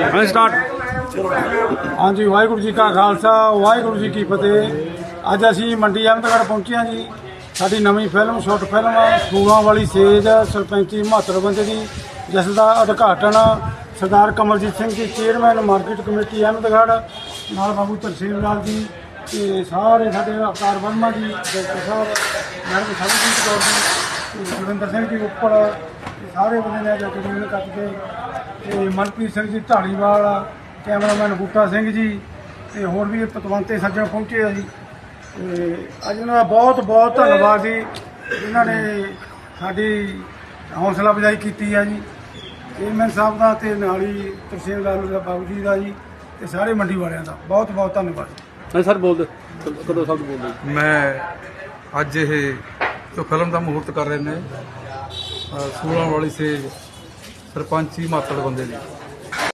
ਹਾਂ ਸਟਾਰਟ ਹਾਂਜੀ, ਵਾਹਿਗੁਰੂ ਜੀ ਕਾ ਖਾਲਸਾ, ਵਾਹਿਗੁਰੂ ਜੀ ਕੀ ਫਤਿਹ। ਅੱਜ ਅਸੀਂ ਮੰਡੀ ਅਹਿਮਦਗੜ੍ਹ ਪਹੁੰਚੇ ਹਾਂ ਜੀ। ਸਾਡੀ ਨਵੀਂ ਫਿਲਮ, ਸ਼ਾਰਟ ਫਿਲਮ ਸੂਲਾਂ ਵਾਲੀ ਸੇਜ, ਸਰਪੰਚੀ ਮਹੱਤਵ ਬੰਦੇ ਦੀ ਜਿਸ ਦਾ ਉਦਘਾਟਨ ਸਰਦਾਰ Kamaljit Singh ji, chairman market committee Ahmedgarh, ਨਾਲ ਬਾਬੂ ਤਰਸੀਮ ਲਾਲ ਜੀ ਤੇ ਸਾਰੇ ਸਾਡੇ ਅਵਤਾਰ ਵਰਮਾ ਜੀ, ਡਾਕਟਰ ਸਾਹਿਬ, ਮੈਡਮ ਸਰਬਜੀਤ ਕੌਰ ਜੀ, ਤੇ ਸਿੰਘ ਜੀ ਉੱਪਰ ਸਾਰੇ ਬੰਦੇ ਨੇ ਜੋ ਜਮੀਨ ਕੱਟ ਕੇ ਤੇ ਮਨਪ੍ਰੀਤ ਸਿੰਘ ਜੀ ਢਾਲੀਵਾਲ ਕੈਮਰਾਮੈਨ ਬੂਟਾ ਸਿੰਘ ਜੀ ਤੇ ਹੋਰ ਵੀ ਪਤਵੰਤੇ ਸੱਜਣ ਪਹੁੰਚੇ ਆ ਜੀ। ਤੇ ਅੱਜ ਉਹਨਾਂ ਦਾ ਬਹੁਤ ਬਹੁਤ ਧੰਨਵਾਦ ਜੀ। ਜਿਨ੍ਹਾਂ ਨੇ ਸਾਡੀ ਹੌਸਲਾ ਅਫਜ਼ਾਈ ਕੀਤੀ ਆ ਜੀ। ਚੇਅਰਮੈਨ ਸਾਹਿਬ ਦਾ ਤੇ ਨਾਲ ਹੀ ਤਰਸੇਮ ਲਾਲ ਦਾ ਬਾਬੂ ਜੀ ਦਾ ਜੀ ਤੇ ਸਾਰੇ ਮੰਡੀ ਵਾਲਿਆਂ ਦਾ ਬਹੁਤ ਬਹੁਤ ਧੰਨਵਾਦ ਹਾਂ ਸਰ ਬੋਲਦੇ। ਕਦੋਂ ਸ਼ਬਦ ਬੋਲਦੇ? ਮੈਂ ਅੱਜ ਇਹ ਜੋ ਫਿਲਮ ਦਾ ਮਹੂਰਤ ਕਰ ਰਹੇ ਨੇ ਅ, ਸੂਲਾਂ ਵਾਲੀ ਸੇ ਸਰਪੰਚ ਸਰਪੰਚੀ ਮਾਤੜ ਬੰਦੇ ਦੀ।